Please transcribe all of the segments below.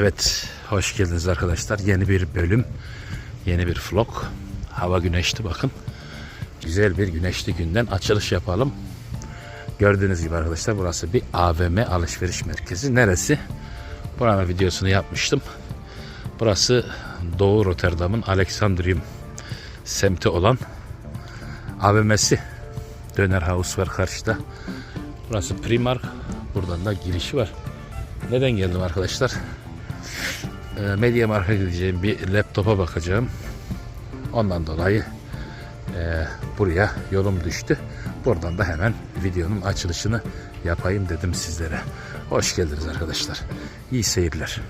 Evet, hoş geldiniz arkadaşlar. Yeni bir bölüm, yeni bir vlog. Hava güneşli bakın. Güzel bir güneşli günden açılış yapalım. Gördüğünüz gibi arkadaşlar burası bir AVM alışveriş merkezi. Neresi? Buranın videosunu yapmıştım. Burası Doğu Rotterdam'ın Alexandrium semti olan AVM'si. Döner House var karşıda. Burası Primark. Buradan da girişi var. Neden geldim arkadaşlar? E, Media Mark'a gideceğim bir laptopa bakacağım. Ondan dolayı e, buraya yolum düştü. Buradan da hemen videonun açılışını yapayım dedim sizlere. Hoş geldiniz arkadaşlar. İyi seyirler.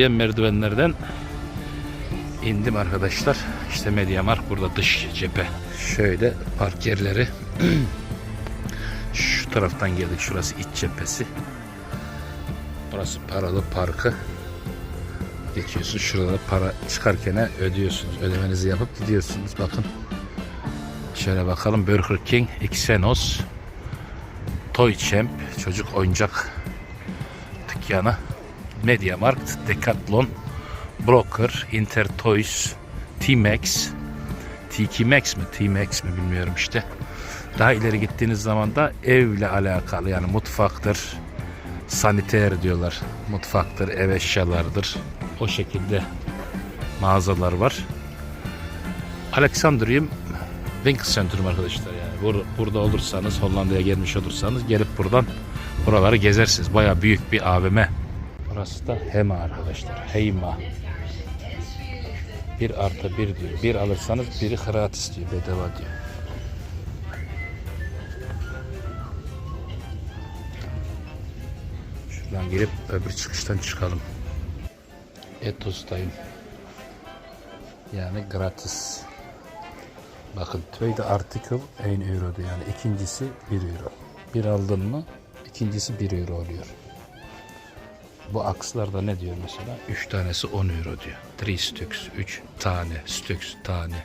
Yürüyen merdivenlerden indim arkadaşlar. İşte Mediamarkt burada dış cephe. Şöyle park yerleri. Şu taraftan geldik. Şurası iç cephesi. Burası paralı parkı. Geçiyorsun şurada para çıkarken ödüyorsunuz. Ödemenizi yapıp gidiyorsunuz. Bakın. Şöyle bakalım. Burger King, Xenos, Toy Champ, çocuk oyuncak dükkanı. Mediamarkt, Decathlon, Broker, Intertoys, T-Max, TK Max mi, T-Max mi bilmiyorum işte. Daha ileri gittiğiniz zaman da evle alakalı yani mutfaktır, saniter diyorlar. Mutfaktır, ev eşyalardır. O şekilde mağazalar var. Alexandrium Winkelcentrum arkadaşlar yani. Bur- burada olursanız Hollanda'ya gelmiş olursanız gelip buradan buraları gezersiniz. Baya büyük bir AVM. Burası da Hema arkadaşlar. Heyma. Bir artı bir diyor. Bir alırsanız biri gratis diyor. Bedava diyor. Şuradan girip öbür çıkıştan çıkalım. Etos'tayım. Yani gratis. Bakın trade article 1 euro'du yani ikincisi 1 euro. Bir aldın mı ikincisi 1 euro oluyor. Bu akslarda ne diyor mesela? 3 tanesi 10 euro diyor. 3 stüks, 3 tane, stüks tane.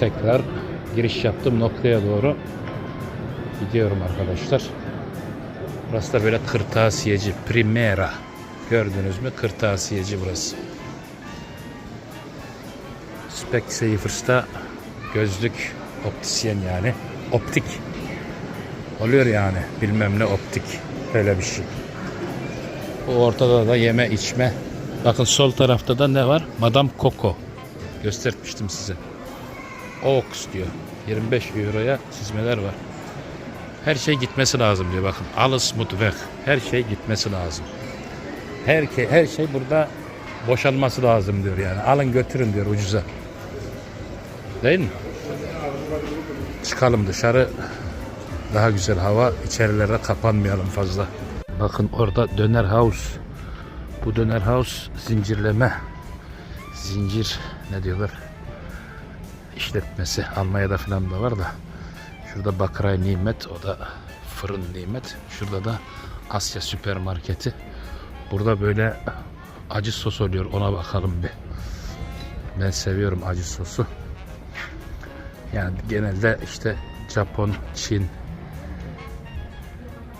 Tekrar giriş yaptım noktaya doğru gidiyorum arkadaşlar. Burası da böyle kırtasiyeci, Primera. Gördünüz mü? Kırtasiyeci burası. Specsavers'ta gözlük optisyen yani. Optik. Oluyor yani. Bilmem ne optik. Öyle bir şey. Bu ortada da yeme içme. Bakın sol tarafta da ne var? Madame Coco. Göstermiştim size. Ox diyor. 25 euroya çizmeler var. Her şey gitmesi lazım diyor bakın. Alles weg. Her şey gitmesi lazım. Her, her şey burada boşalması lazım diyor yani. Alın götürün diyor ucuza. Değil mi? Çıkalım dışarı. Daha güzel hava. İçerilere kapanmayalım fazla. Bakın orada döner house. Bu döner house zincirleme. Zincir ne diyorlar? işletmesi. Almanya'da falan da var da. Şurada Bakray Nimet. O da fırın nimet. Şurada da Asya süpermarketi. Burada böyle acı sos oluyor. Ona bakalım bir. Ben seviyorum acı sosu. Yani genelde işte Japon, Çin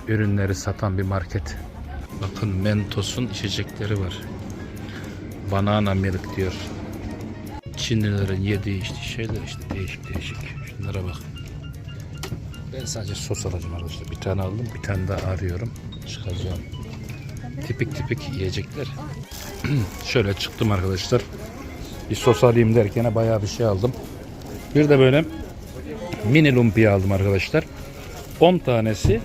ürünleri satan bir market. Bakın Mentos'un içecekleri var. Banana milk diyor. Çinlilerin yediği işte şeyler işte değişik değişik. Şunlara bak. Ben sadece sos alacağım arkadaşlar. Bir tane aldım, bir tane daha arıyorum. Çıkacağım. Tipik tipik yiyecekler. Şöyle çıktım arkadaşlar. Bir sos alayım derken bayağı bir şey aldım. Bir de böyle mini lumpia aldım arkadaşlar. 10 tanesi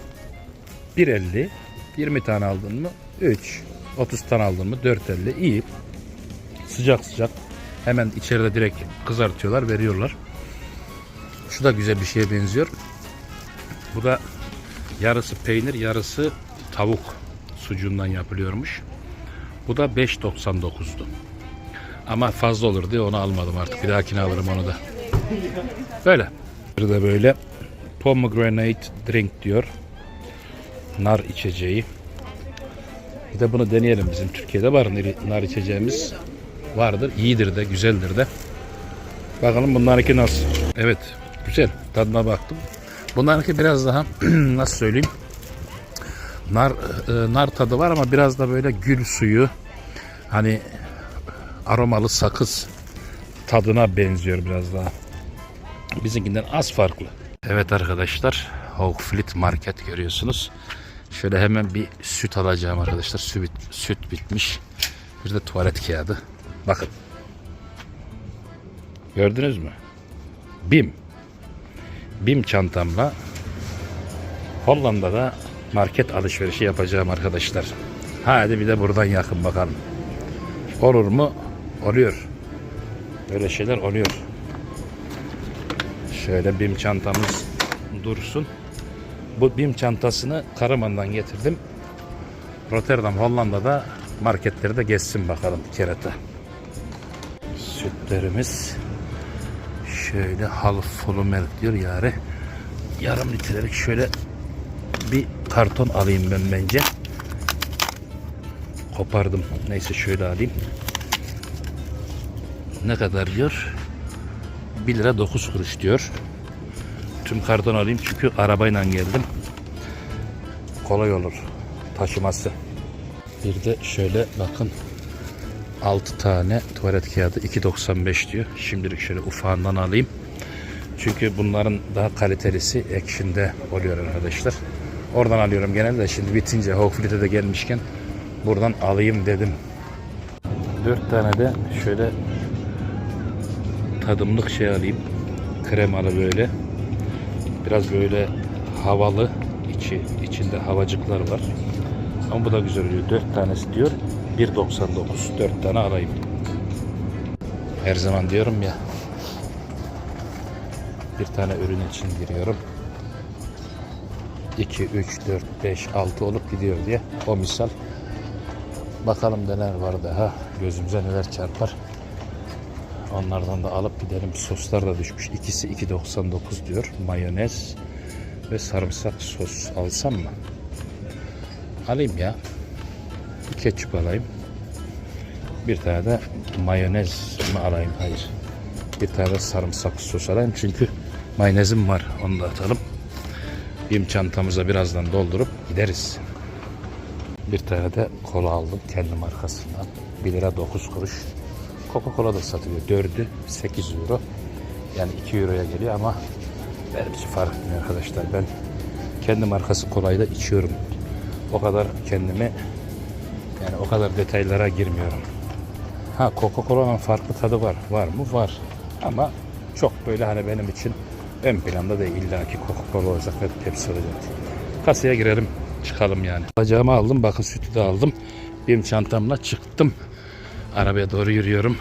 1.50 20 tane aldın mı 3 30 tane aldın mı 4.50 iyi sıcak sıcak Hemen içeride direkt kızartıyorlar, veriyorlar. Şu da güzel bir şeye benziyor. Bu da yarısı peynir, yarısı tavuk sucuğundan yapılıyormuş. Bu da 5.99'du. Ama fazla olur diye onu almadım artık. Bir dahakine alırım onu da. Böyle. Bir de böyle pomegranate drink diyor. Nar içeceği. Bir de bunu deneyelim. Bizim Türkiye'de var nar- içeceğimiz. Vardır. iyidir de, güzeldir de. Bakalım bunlarınki nasıl? Evet, güzel. Tadına baktım. Bunlarınki biraz daha nasıl söyleyeyim? Nar e, nar tadı var ama biraz da böyle gül suyu hani aromalı sakız tadına benziyor biraz daha. Bizimkinden az farklı. Evet arkadaşlar, Hoogvliet Market görüyorsunuz. Şöyle hemen bir süt alacağım arkadaşlar. Süt, süt bitmiş. Bir de tuvalet kağıdı. Bakın. Gördünüz mü? Bim. Bim çantamla Hollanda'da market alışverişi yapacağım arkadaşlar. Hadi bir de buradan yakın bakalım. Olur mu? Oluyor. Böyle şeyler oluyor. Şöyle BİM çantamız dursun. Bu BİM çantasını Karaman'dan getirdim. Rotterdam Hollanda'da marketlerde gezsin bakalım kerata. Sütlerimiz şöyle half full diyor yani. Yarım litrelik şöyle bir karton alayım ben bence. Kopardım. Neyse şöyle alayım. Ne kadar diyor? 1 lira 9 kuruş diyor. Tüm karton alayım çünkü arabayla geldim. Kolay olur taşıması. Bir de şöyle bakın 6 tane tuvalet kağıdı 2.95 diyor. Şimdilik şöyle ufağından alayım. Çünkü bunların daha kalitelisi Action'de oluyor arkadaşlar. Oradan alıyorum genelde. Şimdi bitince Hoogvliet'e de gelmişken buradan alayım dedim. 4 tane de şöyle tadımlık şey alayım. Kremalı böyle. Biraz böyle havalı. içi içinde havacıklar var. Ama bu da güzel oluyor. 4 tanesi diyor. 1.99. 4 tane alayım. Her zaman diyorum ya. Bir tane ürün için giriyorum. 2, 3, 4, 5, 6 olup gidiyor diye. O misal. Bakalım neler var daha. Gözümüze neler çarpar. Onlardan da alıp gidelim. Soslar da düşmüş. İkisi 2.99 diyor. Mayonez ve sarımsak sos alsam mı? Alayım ya. Bir ketçap alayım. Bir tane de mayonez mi alayım? Hayır. Bir tane de sarımsak sos alayım. Çünkü mayonezim var. Onu da atalım. Bim çantamıza birazdan doldurup gideriz. Bir tane de kola aldım kendi markasından. 1 lira 9 kuruş. Coca-Cola da satılıyor. 4'ü 8 euro. Yani 2 euroya geliyor ama benim için fark etmiyor arkadaşlar. Ben kendi markası kolayı da içiyorum. O kadar kendimi yani o kadar detaylara girmiyorum. Ha Coca-Cola'nın farklı tadı var. Var mı? Var. Ama çok böyle hani benim için ön planda değil. İlla ki Coca-Cola olacak ve Pepsi olacak. Kasaya girelim. Çıkalım yani. Bacağımı aldım. Bakın sütü de aldım. Benim çantamla çıktım. Arabaya doğru yürüyorum.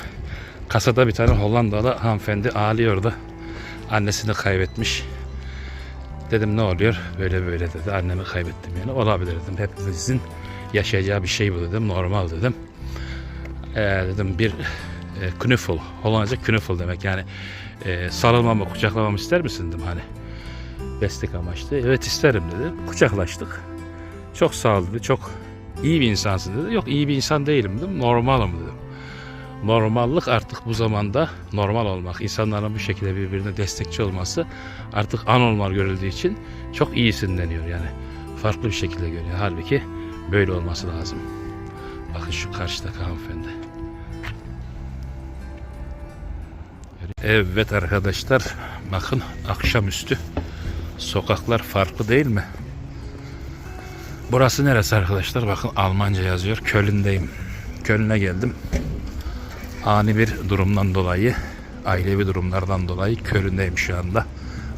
Kasada bir tane Hollandalı hanımefendi ağlıyordu. Annesini kaybetmiş. Dedim ne oluyor? Böyle böyle dedi. Annemi kaybettim yani. Olabilir dedim. Hepimizin yaşayacağı bir şey bu dedim. Normal dedim. Ee, dedim bir e, knuffel. Hollandaca knuffel demek. Yani e, sarılmamı, kucaklamamı ister misin dedim hani. Destek amaçlı. Evet isterim dedi. Kucaklaştık. Çok sağ ol dedi. Çok iyi bir insansın dedi. Yok iyi bir insan değilim dedim. Normalim dedim. Normallik artık bu zamanda normal olmak. insanların bu şekilde birbirine destekçi olması artık anormal görüldüğü için çok iyisin deniyor yani. Farklı bir şekilde görüyor. Halbuki böyle olması lazım. Bakın şu karşıdaki hanımefendi. Evet arkadaşlar bakın akşamüstü sokaklar farklı değil mi? Burası neresi arkadaşlar? Bakın Almanca yazıyor. Köln'deyim. Köln'e geldim. Ani bir durumdan dolayı, ailevi durumlardan dolayı Köln'deyim şu anda.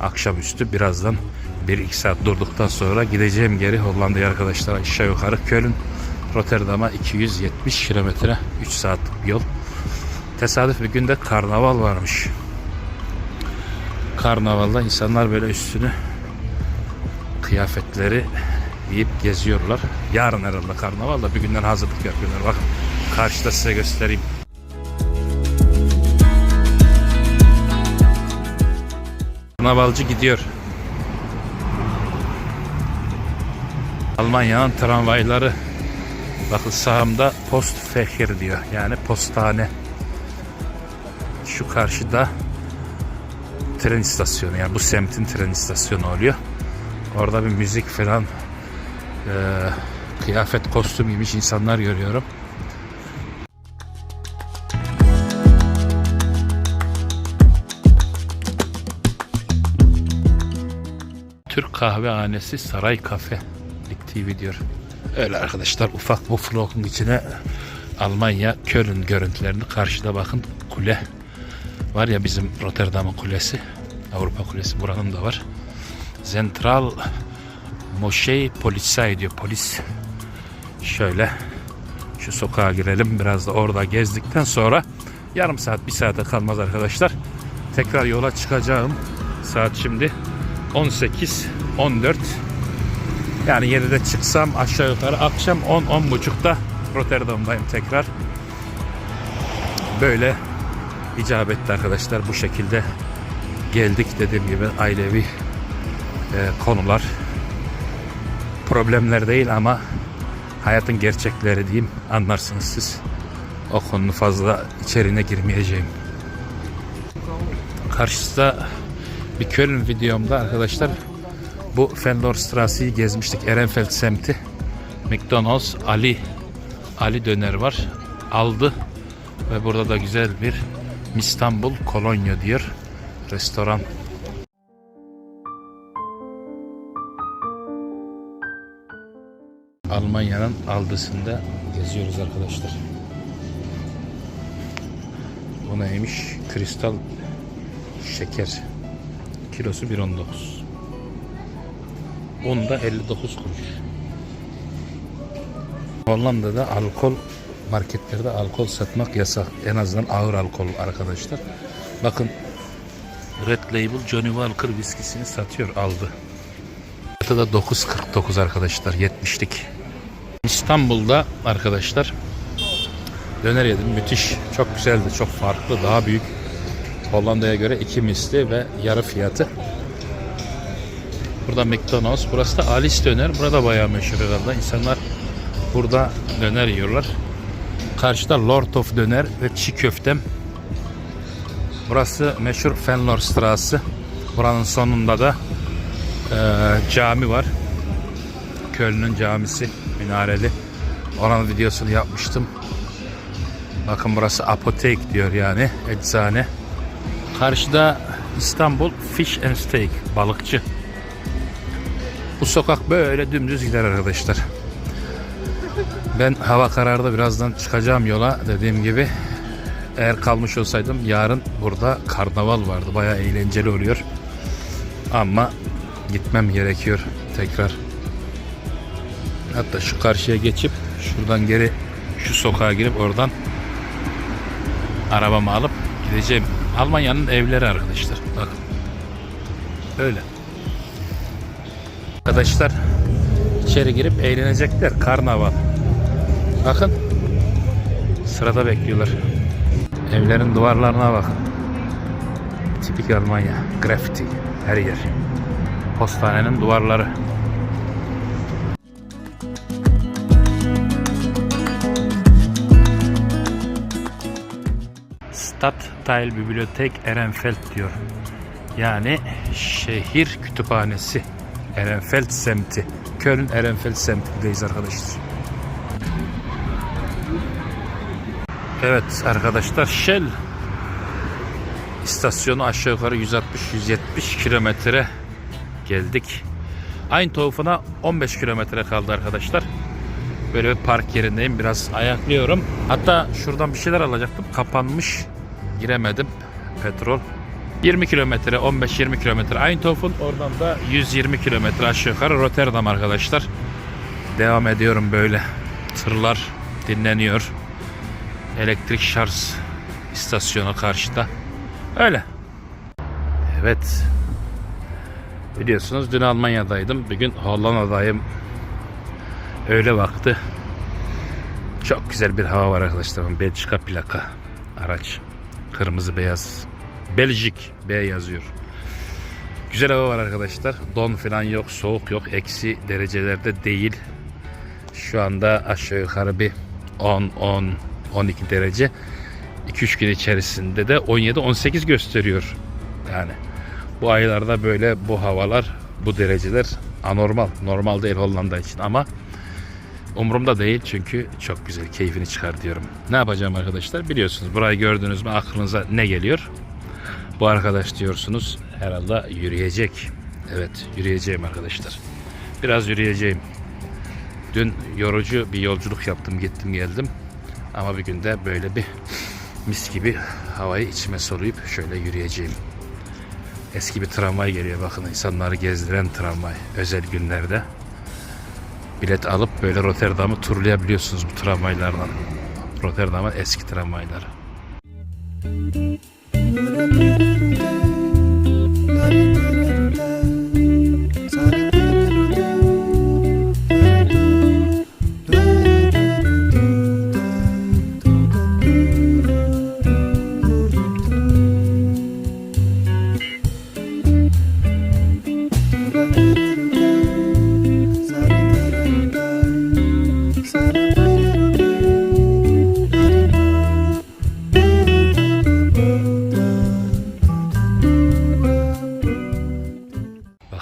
Akşamüstü birazdan 1-2 saat durduktan sonra gideceğim geri Hollanda'ya arkadaşlar aşağı yukarı Köln Rotterdam'a 270 kilometre 3 saatlik yol. Tesadüf bir günde karnaval varmış. Karnavalda insanlar böyle üstünü kıyafetleri giyip geziyorlar. Yarın herhalde karnaval da bir günden hazırlık yapıyorlar. Bakın karşıda size göstereyim. Karnavalcı gidiyor. Almanya'nın tramvayları bakın sağımda Postfächer diyor. Yani postane. Şu karşıda tren istasyonu yani bu semtin tren istasyonu oluyor. Orada bir müzik falan eee, kıyafet kostüm giymiş insanlar görüyorum. Türk kahvehanesi Saray Kafe TV diyor. Öyle arkadaşlar ufak bu vlogun içine Almanya Köln görüntülerini karşıda bakın kule var ya bizim Rotterdam'ın kulesi Avrupa kulesi buranın da var. Zentral Moşey Polizei diyor polis. Şöyle şu sokağa girelim biraz da orada gezdikten sonra yarım saat bir saate kalmaz arkadaşlar. Tekrar yola çıkacağım. Saat şimdi 18 14 yani 7'de çıksam aşağı yukarı akşam 10 10 buçukta Rotterdam'dayım tekrar. Böyle icap etti arkadaşlar bu şekilde geldik dediğim gibi ailevi e, konular problemler değil ama hayatın gerçekleri diyeyim anlarsınız siz. O konunun fazla içeriğine girmeyeceğim. Karşıda bir Köln videomda arkadaşlar bu Fenlorstrasse'yi gezmiştik. Ehrenfeld semti. McDonald's Ali Ali döner var. Aldı ve burada da güzel bir İstanbul Kolonya diyor restoran. Almanya'nın aldısında geziyoruz arkadaşlar. Bu neymiş? Kristal şeker. Kilosu 1.19. Onda 59 kuruş. Hollanda'da alkol marketlerde alkol satmak yasak. En azından ağır alkol arkadaşlar. Bakın Red Label Johnny Walker viskisini satıyor aldı. Fiyatı da 9.49 arkadaşlar 70'lik. İstanbul'da arkadaşlar döner yedim müthiş çok güzeldi çok farklı daha büyük Hollanda'ya göre iki misli ve yarı fiyatı. Burada McDonald's. Burası da Alice Döner. Burada bayağı meşhur herhalde. İnsanlar burada döner yiyorlar. Karşıda Lord of Döner ve çiğ köftem. Burası meşhur Fenlorstrasse. Buranın sonunda da e, cami var. Köln'ün camisi minareli. Oranın videosunu yapmıştım. Bakın burası apotek diyor yani eczane. Karşıda İstanbul Fish and Steak balıkçı. Bu sokak böyle dümdüz gider arkadaşlar. Ben hava karardı birazdan çıkacağım yola dediğim gibi. Eğer kalmış olsaydım yarın burada karnaval vardı. Bayağı eğlenceli oluyor. Ama gitmem gerekiyor tekrar. Hatta şu karşıya geçip şuradan geri şu sokağa girip oradan arabamı alıp gideceğim. Almanya'nın evleri arkadaşlar. Bakın. Öyle. Arkadaşlar içeri girip eğlenecekler. Karnaval. Bakın. Sırada bekliyorlar. Evlerin duvarlarına bakın. Tipik Almanya. Graffiti. Her yer. Postanenin duvarları. Stadtteil Bibliothek Ehrenfeld diyor. Yani şehir kütüphanesi. Ehrenfeld semti. Köln Ehrenfeld semtindeyiz arkadaşlar. Evet arkadaşlar Shell istasyonu aşağı yukarı 160-170 kilometre geldik. Eindhoven'a 15 kilometre kaldı arkadaşlar. Böyle bir park yerindeyim. Biraz ayaklıyorum. Hatta şuradan bir şeyler alacaktım. Kapanmış. Giremedim. Petrol. 20 kilometre, 15-20 kilometre Eindhoven. Oradan da 120 kilometre aşağı yukarı Rotterdam arkadaşlar. Devam ediyorum böyle. Tırlar dinleniyor. Elektrik şarj istasyonu karşıda. Öyle. Evet. Biliyorsunuz dün Almanya'daydım. Bugün Hollanda'dayım. Öğle vakti. Çok güzel bir hava var arkadaşlar. Belçika plaka araç. Kırmızı beyaz. Belçik B yazıyor. Güzel hava var arkadaşlar. Don falan yok, soğuk yok. Eksi derecelerde değil. Şu anda aşağı yukarı bir 10, 10, 12 derece. 2-3 gün içerisinde de 17-18 gösteriyor. Yani bu aylarda böyle bu havalar, bu dereceler anormal. Normal değil Hollanda için ama umurumda değil çünkü çok güzel keyfini çıkar diyorum. Ne yapacağım arkadaşlar? Biliyorsunuz burayı gördünüz mü aklınıza ne geliyor? Bu arkadaş diyorsunuz herhalde yürüyecek. Evet yürüyeceğim arkadaşlar. Biraz yürüyeceğim. Dün yorucu bir yolculuk yaptım gittim geldim. Ama bir günde böyle bir mis gibi havayı içime soluyup şöyle yürüyeceğim. Eski bir tramvay geliyor bakın insanları gezdiren tramvay özel günlerde. Bilet alıp böyle Rotterdam'ı turlayabiliyorsunuz bu tramvaylardan. Rotterdam'ın eski tramvayları.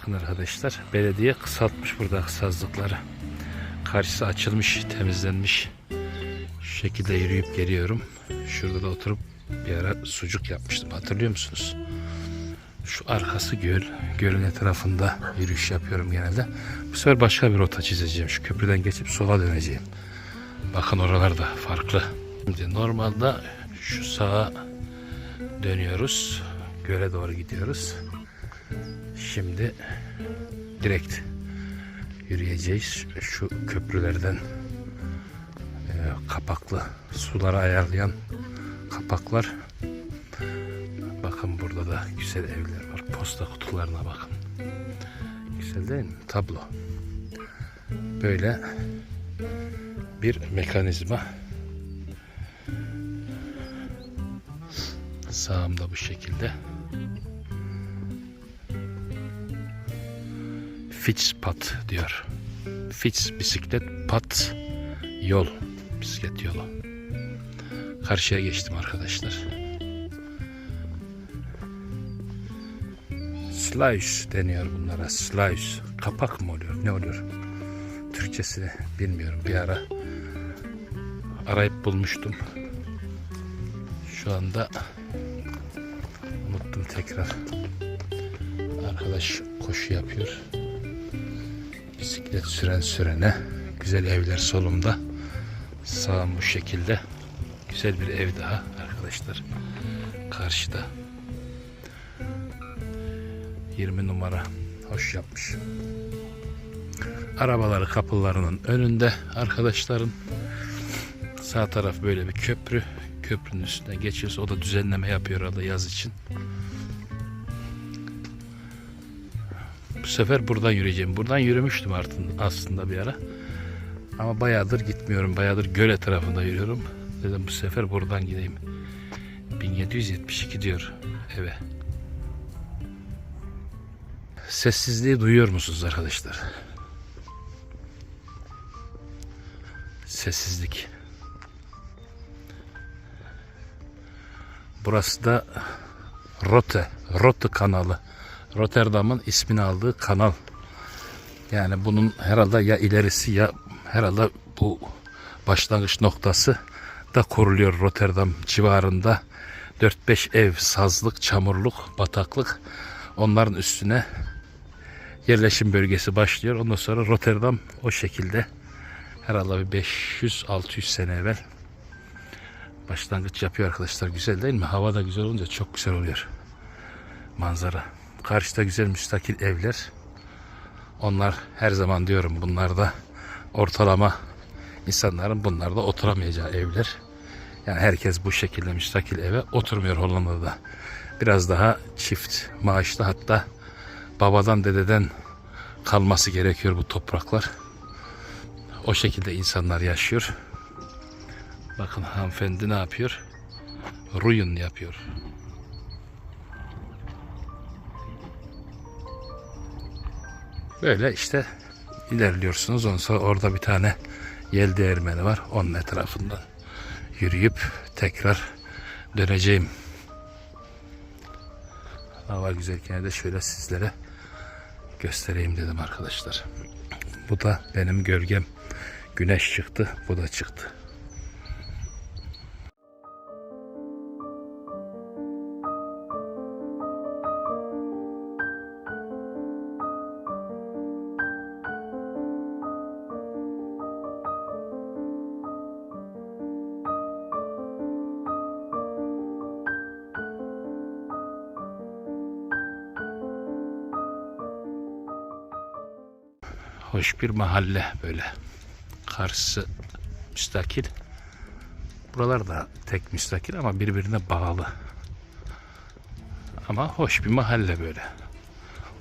Bakın arkadaşlar belediye kısaltmış burada sazlıkları. Karşısı açılmış, temizlenmiş. Şu şekilde yürüyüp geliyorum. Şurada da oturup bir ara sucuk yapmıştım. Hatırlıyor musunuz? Şu arkası göl. Gölün etrafında yürüyüş yapıyorum genelde. Bu sefer başka bir rota çizeceğim. Şu köprüden geçip sola döneceğim. Bakın oralar da farklı. Şimdi normalde şu sağa dönüyoruz. Göle doğru gidiyoruz. Şimdi direkt yürüyeceğiz. Şu köprülerden e, kapaklı suları ayarlayan kapaklar. Bakın burada da güzel evler var. Posta kutularına bakın. Güzel değil mi? Tablo. Böyle bir mekanizma. Sağımda bu şekilde. Fitzpat diyor. Fitz bisiklet, pat yol. Bisiklet yolu. Karşıya geçtim arkadaşlar. Sluice deniyor bunlara. Sluice. Kapak mı oluyor? Ne oluyor? Türkçesini bilmiyorum. Bir ara arayıp bulmuştum. Şu anda unuttum tekrar. Arkadaş koşu yapıyor. Bisiklet süren sürene. Güzel evler solumda. Sağım bu şekilde. Güzel bir ev daha arkadaşlar. Karşıda. 20 numara. Hoş yapmış. Arabaları kapılarının önünde arkadaşların. Sağ taraf böyle bir köprü. Köprünün üstüne geçiyoruz. O da düzenleme yapıyor arada yaz için. Sefer buradan yürüyeceğim. Buradan yürümüştüm artık aslında bir ara. Ama bayağıdır gitmiyorum. Bayağıdır göle tarafında yürüyorum. Dedim bu sefer buradan gideyim. 1772 diyor eve. Sessizliği duyuyor musunuz arkadaşlar? Sessizlik. Burası da Rote, Rote kanalı. Rotterdam'ın ismini aldığı kanal. Yani bunun herhalde ya ilerisi ya herhalde bu başlangıç noktası da kuruluyor Rotterdam civarında. 4-5 ev, sazlık, çamurluk, bataklık onların üstüne yerleşim bölgesi başlıyor. Ondan sonra Rotterdam o şekilde herhalde bir 500-600 sene evvel başlangıç yapıyor arkadaşlar. Güzel değil mi? Hava da güzel olunca çok güzel oluyor. Manzara. Karşıda güzel müstakil evler. Onlar her zaman diyorum bunlar da ortalama insanların bunlarda oturamayacağı evler. Yani herkes bu şekilde müstakil eve oturmuyor Hollanda'da. Biraz daha çift maaşlı hatta babadan dededen kalması gerekiyor bu topraklar. O şekilde insanlar yaşıyor. Bakın hanımefendi ne yapıyor? Ruyun yapıyor. Böyle işte ilerliyorsunuz. Ondan sonra orada bir tane yel değirmeni var. Onun etrafından yürüyüp tekrar döneceğim. Hava güzelken de şöyle sizlere göstereyim dedim arkadaşlar. Bu da benim gölgem. Güneş çıktı, bu da çıktı. Hoş bir mahalle böyle. Karşısı müstakil. Buralar da tek müstakil ama birbirine bağlı. Ama hoş bir mahalle böyle.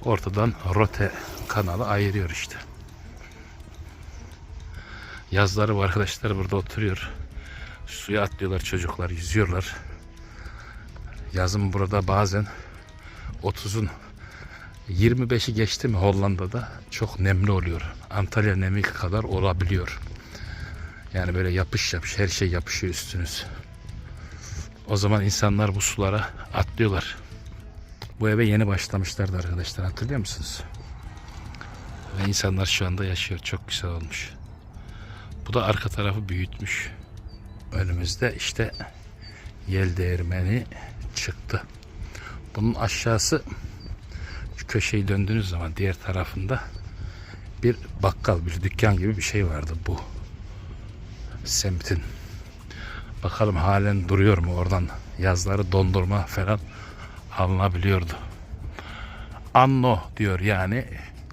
Ortadan Rote kanalı ayırıyor işte. Yazları bu arkadaşlar burada oturuyor. Suya atlıyorlar çocuklar, yüzüyorlar. Yazın burada bazen 30'un 25'i geçti mi Hollanda'da çok nemli oluyor. Antalya nemi kadar olabiliyor. Yani böyle yapış yapış her şey yapışıyor üstünüz. O zaman insanlar bu sulara atlıyorlar. Bu eve yeni başlamışlardı arkadaşlar hatırlıyor musunuz? Ve insanlar şu anda yaşıyor. Çok güzel olmuş. Bu da arka tarafı büyütmüş. Önümüzde işte yel değirmeni çıktı. Bunun aşağısı köşeyi döndüğünüz zaman diğer tarafında bir bakkal, bir dükkan gibi bir şey vardı bu semtin. Bakalım halen duruyor mu oradan yazları dondurma falan alınabiliyordu. Anno diyor yani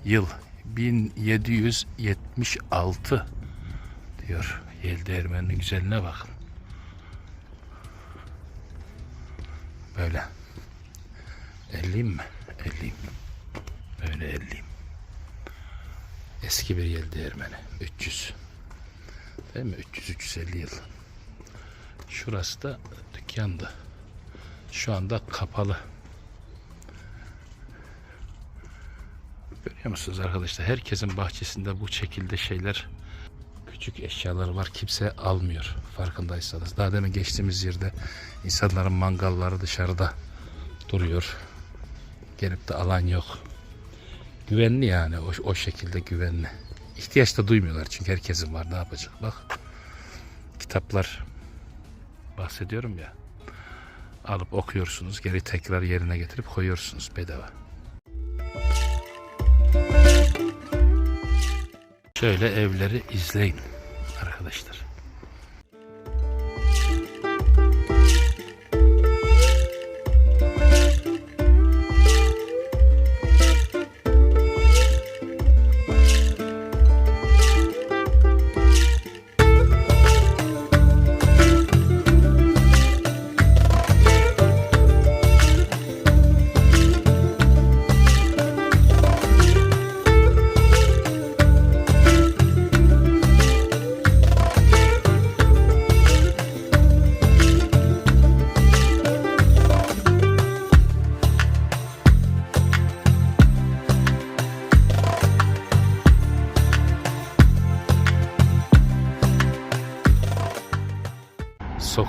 yıl 1776 diyor. Yel değirmeninin güzelliğine bakın. Böyle. Elliyim mi? Elliyim. Böyle elliyim. Eski bir yel değirmeni. 300. Değil mi? 300-350 yıl. Şurası da dükkandı. Şu anda kapalı. Görüyor musunuz arkadaşlar? Herkesin bahçesinde bu şekilde şeyler küçük eşyalar var. Kimse almıyor farkındaysanız. Daha demin geçtiğimiz yerde insanların mangalları dışarıda duruyor. Gelip de alan yok. Güvenli yani o, o şekilde güvenli. İhtiyaç da duymuyorlar çünkü herkesin var ne yapacak bak. Kitaplar bahsediyorum ya. Alıp okuyorsunuz geri tekrar yerine getirip koyuyorsunuz bedava. Şöyle evleri izleyin arkadaşlar.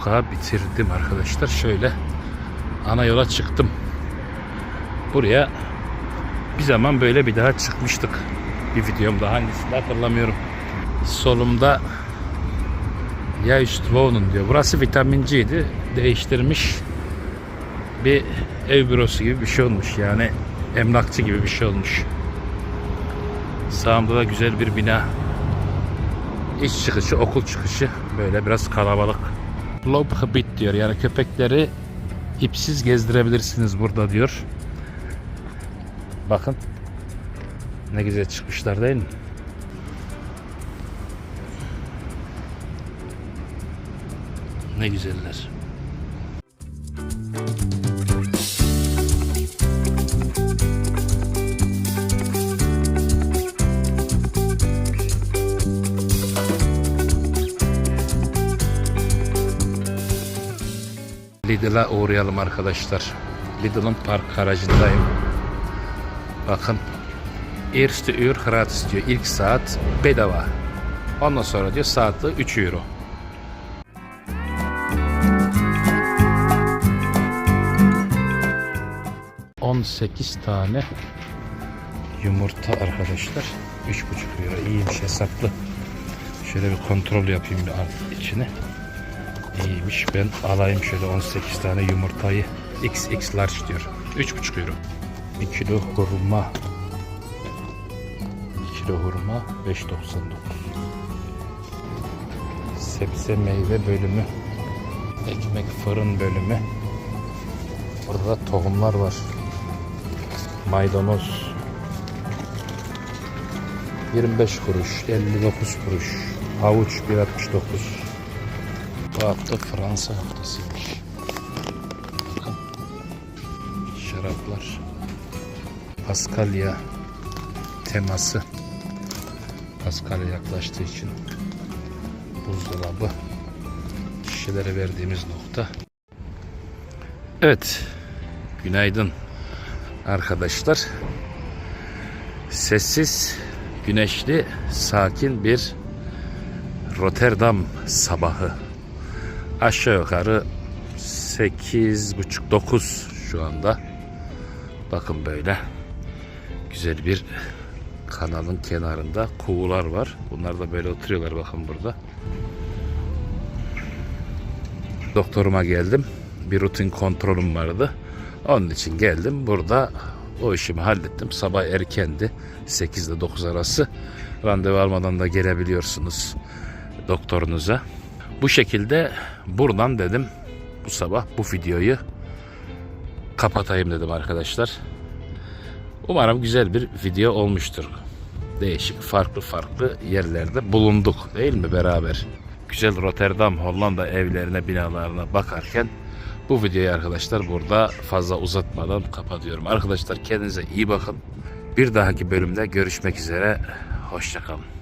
Sokağı bitirdim arkadaşlar. Şöyle ana yola çıktım. Buraya bir zaman böyle bir daha çıkmıştık. Bir videomda hangisini hatırlamıyorum. Solumda ya Üstvoğun'un diyor. Burası vitaminciydi. Değiştirmiş. Bir ev bürosu gibi bir şey olmuş. Yani emlakçı gibi bir şey olmuş. Sağımda da güzel bir bina. İş çıkışı, okul çıkışı böyle biraz kalabalık. Loopgebied diyor. Yani köpekleri ipsiz gezdirebilirsiniz burada diyor. Bakın. Ne güzel çıkmışlar değil mi? Ne güzeller. Lidl'a uğrayalım arkadaşlar. Lidl'ın park garajındayım. Bakın. Erste Uhr gratis diyor. İlk saat bedava. Ondan sonra diyor saati 3 euro. ...18 tane yumurta arkadaşlar. 3,5 euro. İyiymiş hesaplı. Şöyle bir kontrol yapayım bir içine. İyiymiş. Ben alayım şöyle 18 tane yumurtayı. XX large diyor. 3,5 euro. 1 kilo hurma. 1 kilo hurma 5.99. Sebze meyve bölümü. Ekmek fırın bölümü. Burada da tohumlar var. Maydanoz. 25 kuruş, 59 kuruş. Havuç 1.69. Bu hafta Fransa haftasıymış. Bakın. Şaraplar. Paskalya teması. Paskalya yaklaştığı için buzdolabı şişelere verdiğimiz nokta. Evet. Günaydın arkadaşlar. Sessiz, güneşli, sakin bir Rotterdam sabahı. Aşağı yukarı 8.30-9 şu anda. Bakın böyle güzel bir kanalın kenarında kuğular var. Bunlar da böyle oturuyorlar bakın burada. Doktoruma geldim. Bir rutin kontrolüm vardı. Onun için geldim. Burada o işimi hallettim. Sabah erkendi. 8 ile 9 arası. Randevu almadan da gelebiliyorsunuz doktorunuza. Bu şekilde buradan dedim bu sabah bu videoyu kapatayım dedim arkadaşlar. Umarım güzel bir video olmuştur. Değişik farklı farklı yerlerde bulunduk değil mi beraber? Güzel Rotterdam Hollanda evlerine binalarına bakarken bu videoyu arkadaşlar burada fazla uzatmadan kapatıyorum. Arkadaşlar kendinize iyi bakın. Bir dahaki bölümde görüşmek üzere. Hoşçakalın.